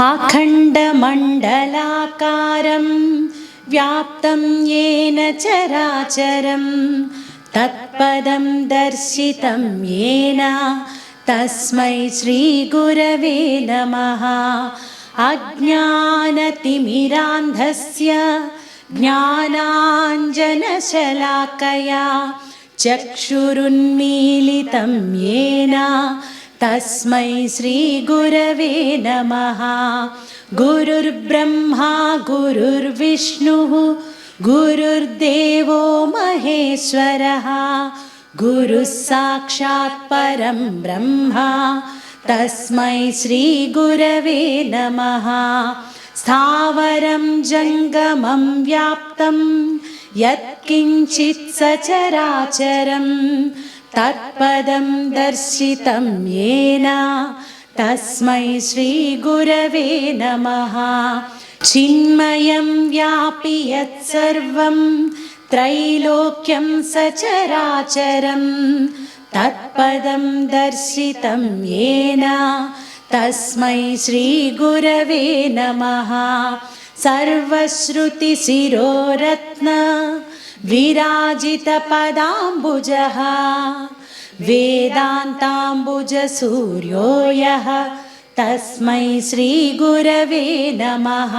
अखण्डमण्डलाकारं व्याप्तं येन चराचरं तत्पदं दर्शितं येन तस्मै श्रीगुरवे नमः। अज्ञानतिमिरान्धस्य ज्ञानाञ्जनशलाकया चक्षुरुन्मीलितं येन तस्मै श्रीगुरवे नमः। गुरुर्ब्रह्मा गुरुर्विष्णुः गुरुर्देवो महेश्वरः। गुरुः साक्षात् परं ब्रह्मा। तस्मै श्रीगुरवे नमः। स्थावरं जङ्गमं व्याप्तं। यत्किञ्चित् सचराचरं तत्पदं दर्शितं येन। तस्मै श्रीगुरवे नमः। चिन्मयं व्यापि यत्सर्वं त्रैलोक्यं सचराचरं। तत्पदं दर्शितं येन। तस्मै श्रीगुरवे नमः सर्वश्रुतिशिरोरत्न विराजितपदाम्बुजः वेदान्ताम्बुजसूर्यो यः तस्मै श्रीगुरवे नमः।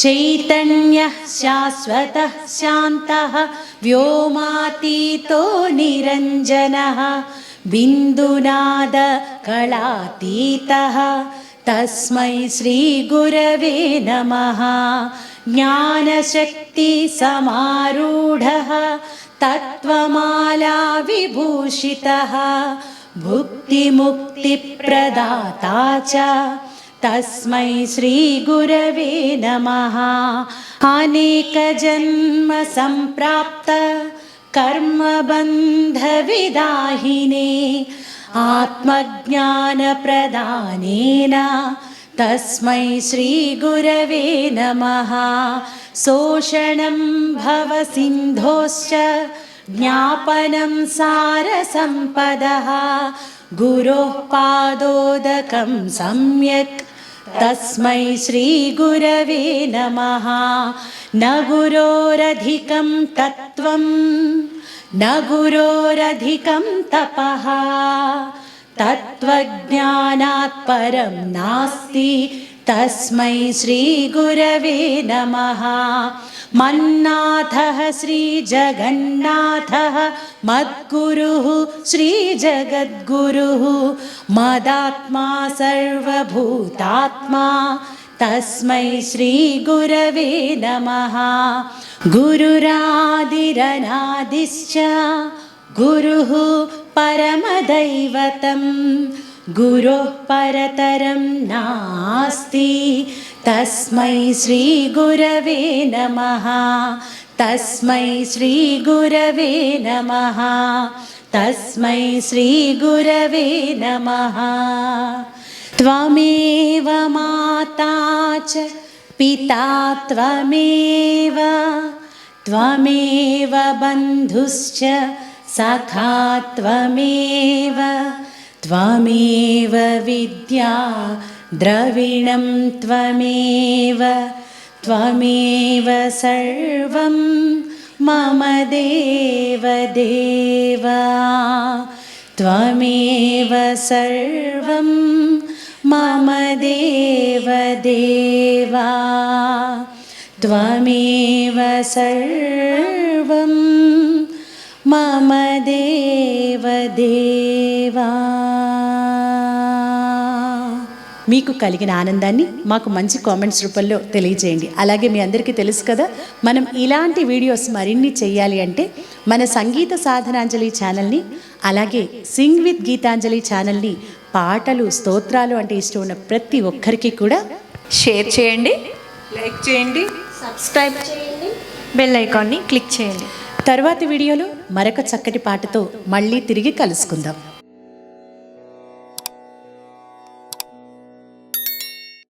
चैतन्यः शाश्वतः शान्तः व्योमातीतो निरञ्जनः बिन्दुनादकलातीतः तस्मै श्रीगुरवे नमः। ज्ञानशक्तिसमारूढः तत्त्वमाला विभूषितः भुक्तिमुक्तिप्रदाता च। तस्मै श्रीगुरवे नमः। अनेकजन्मसम्प्राप्त कर्मबन्धविदाहिने आत्मज्ञानप्रदानेन तस्मै श्रीगुरवे नमः। शोषणं भवसिन्धोश्च ज्ञापनं सारसम्पदः। गुरोः पादोदकं सम्यक् तस्मै श्रीगुरवे नमः। न गुरोरधिकं तत्त्वं न गुरोरधिकं तपः। तत्त्वज्ञानात् परं नास्ति तस्मै श्रीगुरवे नमः। मन्नाथः श्रीजगन्नाथः मद्गुरुः श्रीजगद्गुरुः मदात्मा सर्वभूतात्मा तस्मै श्रीगुरवे नमः। गुरुरादिरनादिश्च गुरुः परमदैवतं गुरोः परतरं नास्ति। तस्मै श्रीगुरवे नमः। तस्मै श्रीगुरवे नमः। तस्मै श्रीगुरवे नमः। त्वमेव माता च पिता त्वमेव। त्वमेव बन्धुश्च सखा त्वमेव त्वमेव विद्या द्रविणं त्वमेव त्वमेव सर्वं मम देव देवा त्वमेव सर्वं मम देव देवा त्वमेव सर्वं मम देव देवा మీకు కలిగిన ఆనందాన్ని మాకు మంచి కామెంట్స్ రూపంలో తెలియజేయండి. అలాగే మీ అందరికీ తెలుసు కదా మనం ఇలాంటి వీడియోస్ మరిన్ని చేయాలి అంటే మన సంగీత సాధనాంజలి ఛానల్ని అలాగే సింగ్ విత్ గీతాంజలి ఛానల్ని పాటలు స్తోత్రాలు అంటే ఇష్టం ఉన్న ప్రతి ఒక్కరికి కూడా షేర్ చేయండి. లైక్ చేయండి. సబ్స్క్రైబ్ చేయండి. బెల్ ఐకాన్ని క్లిక్ చేయండి. తర్వాతి వీడియోలో మరొక చక్కటి పాటతో మళ్ళీ తిరిగి కలుసుకుందాం.